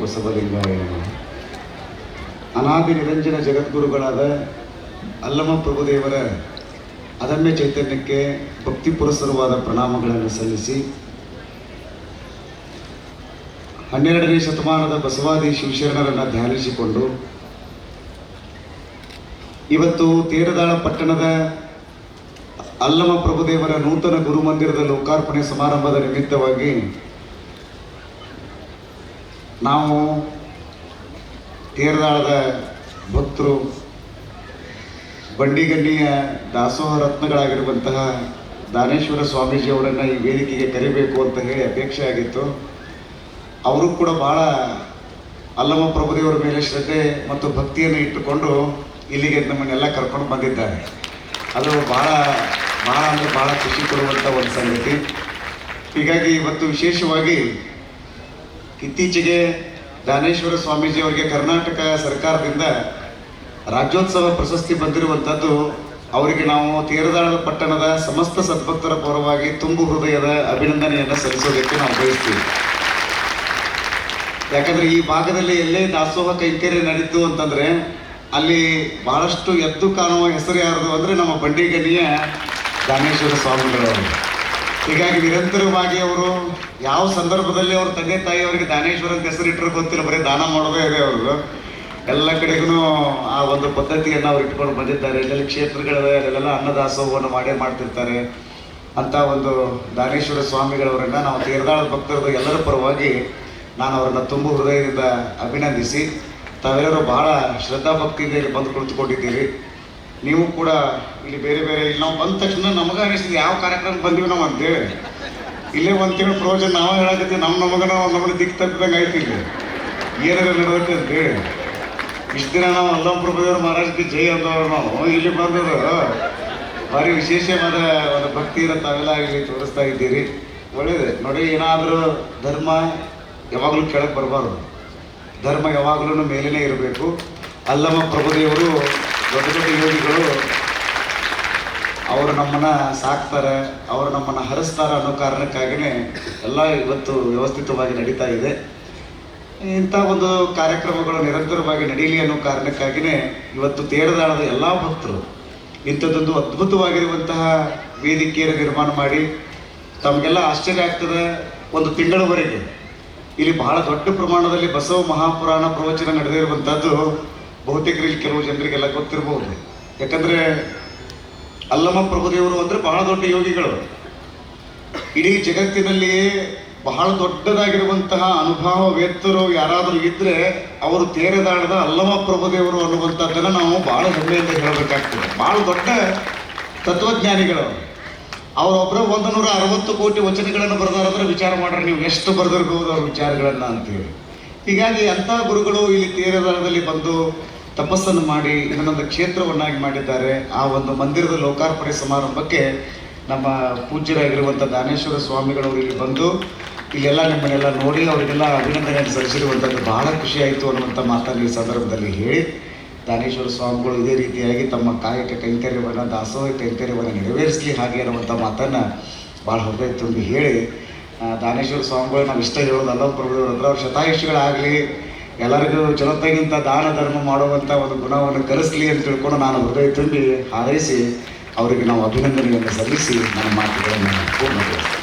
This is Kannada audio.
ಬಸವಲಿಂಗಾಯ ಅನಾದಿ ನಿರಂಜನ ಜಗದ್ಗುರುಗಳಾದ ಅಲ್ಲಮ ಪ್ರಭುದೇವರ ಅದಮ್ಯ ಚೈತನ್ಯಕ್ಕೆ ಭಕ್ತಿ ಪುರಸ್ಸರವಾದ ಪ್ರಣಾಮಗಳನ್ನು ಸಲ್ಲಿಸಿ ಹನ್ನೆರಡನೇ ಶತಮಾನದ ಬಸವಾದಿ ಶಿವಶರಣರನ್ನು ಧ್ಯಾನಿಸಿಕೊಂಡು ಇವತ್ತು ತೇರದಾಳ ಪಟ್ಟಣದ ಅಲ್ಲಮ ಪ್ರಭುದೇವರ ನೂತನ ಗುರುಮಂದಿರದ ಲೋಕಾರ್ಪಣೆ ಸಮಾರಂಭದ ನಿಮಿತ್ತವಾಗಿ ನಾವು ಕೇರಳದ ಭಕ್ತರು, ಬಂಡಿಗಣ್ಣಿಯ ದಾಸೋಹ ರತ್ನಗಳಾಗಿರುವಂತಹ ದಾನೇಶ್ವರ ಸ್ವಾಮೀಜಿಯವರನ್ನು ಈ ವೇದಿಕೆಗೆ ಕರಿಬೇಕು ಅಂತ ಹೇಳಿ ಅಪೇಕ್ಷೆ ಆಗಿತ್ತು. ಅವರು ಕೂಡ ಭಾಳ ಅಲ್ಲಮ ಪ್ರಭುದೇವರ ಮೇಲೆ ಶ್ರದ್ಧೆ ಮತ್ತು ಭಕ್ತಿಯನ್ನು ಇಟ್ಟುಕೊಂಡು ಇಲ್ಲಿಗೆ ನಮ್ಮನ್ನೆಲ್ಲ ಕರ್ಕೊಂಡು ಬಂದಿದ್ದಾರೆ. ಅದು ಭಾಳ ಭಾಳ ಅಂದರೆ ಭಾಳ ಖುಷಿ ಕೊಡುವಂಥ ಒಂದು ಸಂಗತಿ. ಹೀಗಾಗಿ ಇವತ್ತು ವಿಶೇಷವಾಗಿ ಇತ್ತೀಚೆಗೆ ದಾನೇಶ್ವರ ಸ್ವಾಮೀಜಿ ಅವರಿಗೆ ಕರ್ನಾಟಕ ಸರ್ಕಾರದಿಂದ ರಾಜ್ಯೋತ್ಸವ ಪ್ರಶಸ್ತಿ ಬಂದಿರುವಂಥದ್ದು ಅವರಿಗೆ ನಾವು ತೀರದಾಳದ ಪಟ್ಟಣದ ಸಮಸ್ತ ಸದ್ಭಕ್ತರ ಪರವಾಗಿ ತುಂಬು ಹೃದಯದ ಅಭಿನಂದನೆಯನ್ನು ಸಲ್ಲಿಸೋದಕ್ಕೆ ನಾವು ಬಯಸ್ತೀವಿ. ಯಾಕಂದ್ರೆ ಈ ಭಾಗದಲ್ಲಿ ಎಲ್ಲೇ ದಾಸೋಹ ಕೈಂಕರ್ಯ ನಡೀತು ಅಂತಂದ್ರೆ ಅಲ್ಲಿ ಬಹಳಷ್ಟು ಎದ್ದು ಕಾಣುವ ಹೆಸರು ಯಾರದು ಅಂದ್ರೆ ನಮ್ಮ ಬಂಡಿಗನಿಯ ದಾನೇಶ್ವರ ಸ್ವಾಮಿಗಳವರು. ಹೀಗಾಗಿ ನಿರಂತರವಾಗಿ ಅವರು ಯಾವ ಸಂದರ್ಭದಲ್ಲಿ ಅವ್ರ ತಂದೆ ತಾಯಿ ಅವರಿಗೆ ದಾನೇಶ್ವರ ಅಂತ ಹೆಸರಿಟ್ಟರು ಗೊತ್ತಿಲ್ಲ, ಬರೀ ದಾನ ಮಾಡೋದೇ ಇದೆ ಅವರು ಎಲ್ಲ ಕಡೆಗೂ ಆ ಒಂದು ಪದ್ಧತಿಯನ್ನು ಅವ್ರು ಇಟ್ಕೊಂಡು ಬಂದಿದ್ದಾರೆ. ಎಲ್ಲೆಲ್ಲಿ ಕ್ಷೇತ್ರಗಳಿವೆ, ಅಲ್ಲೆಲ್ಲ ಅನ್ನದಾಸೋಹವನ್ನು ಮಾಡೇ ಮಾಡ್ತಿರ್ತಾರೆ. ಅಂತ ಒಂದು ದಾನೇಶ್ವರ ಸ್ವಾಮಿಗಳವರನ್ನು ನಾವು ತೀರ್ದಾಳ ಭಕ್ತರದ್ದು ಎಲ್ಲರ ಪರವಾಗಿ ನಾನು ಅವರನ್ನು ತುಂಬ ಹೃದಯದಿಂದ ಅಭಿನಂದಿಸಿ, ತಾವೆಲ್ಲರೂ ಬಹಳ ಶ್ರದ್ಧಾ ಭಕ್ತಿಯಿಂದ ಇಲ್ಲಿ ಬಂದು ಕುಳಿತುಕೊಂಡಿದ್ದೀರಿ. ನೀವು ಕೂಡ ಇಲ್ಲಿ ಬೇರೆ ಬೇರೆ ಇಲ್ಲಿ ನಾವು ಬಂದ ತಕ್ಷಣ ನಮಗೆ ಅನಿಸ್ತದೆ, ಯಾವ ಕಾರ್ಯಕ್ರಮಕ್ಕೆ ಬಂದೀವಿ ನಾವು ಅಂತೇಳಿ. ಇಲ್ಲೇ ಒಂದು ತಿಂಗಳು ಪ್ರಯೋಜನ ನಾವು ಹೇಳಕತ್ತೀವಿ ನಮ್ಮ ನಮಗನ ನಮ್ಮನ್ನ ದಿಕ್ಕು ತಪ್ಪಿದಂಗೆ ಆಯ್ತು ಇಲ್ಲಿ. ಏನಾರ ನಡೆದೈತೆ ಅಂತೇಳಿ. ಇಷ್ಟು ದಿನ ನಾವು ಅಲ್ಲಂಪುರ ಪ್ರಭುದೇವ್ರ ಮಹಾರಾಜಕ್ಕೆ ಜೈ ಅಂದವರು ನಾವು. ಇಲ್ಲಿ ಬಂದವರು ಭಾರಿ ವಿಶೇಷವಾದ ಒಂದು ಭಕ್ತಿ ಇರೋ ತಾವೆಲ್ಲ ಇಲ್ಲಿ ತೋರಿಸ್ತಾ ಇದ್ದೀರಿ. ಒಳ್ಳೇದು. ನೋಡಿ, ಏನಾದರೂ ಧರ್ಮ ಯಾವಾಗಲೂ ಕೆಳಗೆ ಬರಬಾರ್ದು. ಧರ್ಮ ಯಾವಾಗಲೂ ಮೇಲೇ ಇರಬೇಕು. ಅಲ್ಲಮ ಪ್ರಭುದೇವರು ದೊಡ್ಡ ದೊಡ್ಡ ಯೋಗಿಗಳು ಅವರು ನಮ್ಮನ್ನ ಸಾಕ್ತಾರೆ, ಅವರು ನಮ್ಮನ್ನ ಹರಿಸ್ತಾರೆ ಅನ್ನೋ ಕಾರಣಕ್ಕಾಗಿಯೇ ಎಲ್ಲ ಇವತ್ತು ವ್ಯವಸ್ಥಿತವಾಗಿ ನಡೀತಾ ಇದೆ. ಇಂಥ ಒಂದು ಕಾರ್ಯಕ್ರಮಗಳು ನಿರಂತರವಾಗಿ ನಡೀಲಿ ಅನ್ನೋ ಕಾರಣಕ್ಕಾಗಿಯೇ ಇವತ್ತು ತೇರದಾಳದ ಎಲ್ಲ ಭಕ್ತರು ಇಂಥದ್ದೊಂದು ಅದ್ಭುತವಾಗಿರುವಂತಹ ವೇದಿಕೆಯನ್ನು ನಿರ್ಮಾಣ ಮಾಡಿ, ತಮಗೆಲ್ಲ ಆಶ್ಚರ್ಯ ಆಗ್ತದೆ ಒಂದು ತಿಂಗಳವರೆಗೆ. ಇಲ್ಲಿ ಬಹಳ ದೊಡ್ಡ ಪ್ರಮಾಣದಲ್ಲಿ ಬಸವ ಮಹಾಪುರಾಣ ಪ್ರವಚನ ನಡೆದಿರುವಂಥದ್ದು ಬಹುತೇಕ ಇಲ್ಲಿ ಕೆಲವು ಜನರಿಗೆಲ್ಲ ಗೊತ್ತಿರಬಹುದು. ಯಾಕಂದ್ರೆ ಅಲ್ಲಮ ಪ್ರಭುದೇವರು ಅಂದ್ರೆ ಬಹಳ ದೊಡ್ಡ ಯೋಗಿಗಳು. ಇಡೀ ಜಗತ್ತಿನಲ್ಲಿಯೇ ಬಹಳ ದೊಡ್ಡದಾಗಿರುವಂತಹ ಅನುಭವ ವೇತ್ತರು ಯಾರಾದರೂ ಇದ್ರೆ ಅವರು ತೇರೆದಾಡದ ಅಲ್ಲಮ ಪ್ರಭುದೇವರು ಅನ್ನುವಂಥದ್ದನ್ನ ನಾವು ಬಹಳ ಹೆಮ್ಮೆಯಿಂದ ಹೇಳಬೇಕಾಗ್ತದೆ. ಬಹಳ ದೊಡ್ಡ ತತ್ವಜ್ಞಾನಿಗಳು. ಅವರೊಬ್ಬರು ಒಂದು ನೂರ ಅರವತ್ತು ಕೋಟಿ ವಚನಗಳನ್ನು ಬರೆದಾರಂದ್ರೆ ವಿಚಾರ ಮಾಡ್ರಿ, ನೀವು ಎಷ್ಟು ಬರೆದಿರ್ಬೋದು ಅವ್ರ ವಿಚಾರಗಳನ್ನ ಅಂತೇಳಿ. ಹೀಗಾಗಿ ಅಂಥ ಗುರುಗಳು ಇಲ್ಲಿ ತೀರದಲ್ಲಿ ಬಂದು ತಪಸ್ಸನ್ನು ಮಾಡಿ ಇದನ್ನೊಂದು ಕ್ಷೇತ್ರವನ್ನಾಗಿ ಮಾಡಿದ್ದಾರೆ. ಆ ಒಂದು ಮಂದಿರದ ಲೋಕಾರ್ಪಣೆ ಸಮಾರಂಭಕ್ಕೆ ನಮ್ಮ ಪೂಜ್ಯರಾಗಿರುವಂಥ ದಾನೇಶ್ವರ ಸ್ವಾಮಿಗಳವರು ಇಲ್ಲಿ ಬಂದು ಇಲ್ಲೆಲ್ಲ ನಿಮ್ಮನ್ನೆಲ್ಲ ನೋಡಿ ಅವರಿಗೆಲ್ಲ ಅಭಿನಂದನೆಯನ್ನು ಸಲ್ಲಿಸಿರುವಂಥದ್ದು ಬಹಳ ಆಯಿತು ಅನ್ನುವಂಥ ಮಾತನ್ನು ಈ ಸಂದರ್ಭದಲ್ಲಿ ಹೇಳಿ. ದಾನೇಶ್ವರ ಸ್ವಾಮಿಗಳು ಇದೇ ರೀತಿಯಾಗಿ ತಮ್ಮ ಕಾಯಕ ಕೈಂಕರ್ಯವನ್ನು, ದಾಸೋಹ ಕೈಂಕರ್ಯವನ್ನು ನೆರವೇರಿಸಲಿ ಹಾಗೆ ಅನ್ನುವಂಥ ಮಾತನ್ನು ಭಾಳ ಹೃದಯ ತುಂಬಿ ಹೇಳಿ ದಾನೇಶ್ವರ ಸ್ವಾಮಿಗಳು ನಾವು ಇಷ್ಟ ಹೇಳೋದು ಅಲ್ಲ ಪ್ರಭು ಹತ್ರ. ಅವ್ರ ಶತಾಯುಷಿಗಳಾಗಲಿ, ಎಲ್ಲರಿಗೂ ಜನತೆಗಿಂತ ದಾನ ಧರ್ಮ ಮಾಡುವಂಥ ಒಂದು ಗುಣವನ್ನು ಕಲಿಸ್ಲಿ ಅಂತ ತಿಳ್ಕೊಂಡು ನಾನು ಹೃದಯ ತುಂಬಿ ಹಾರೈಸಿ, ಅವರಿಗೆ ನಾವು ಅಭಿನಂದನೆಯನ್ನು ಸಲ್ಲಿಸಿ, ನನ್ನ ಮಾತುಗಳನ್ನು ಪೂರ್ಣಗೊಳಿಸ್ತೀನಿ.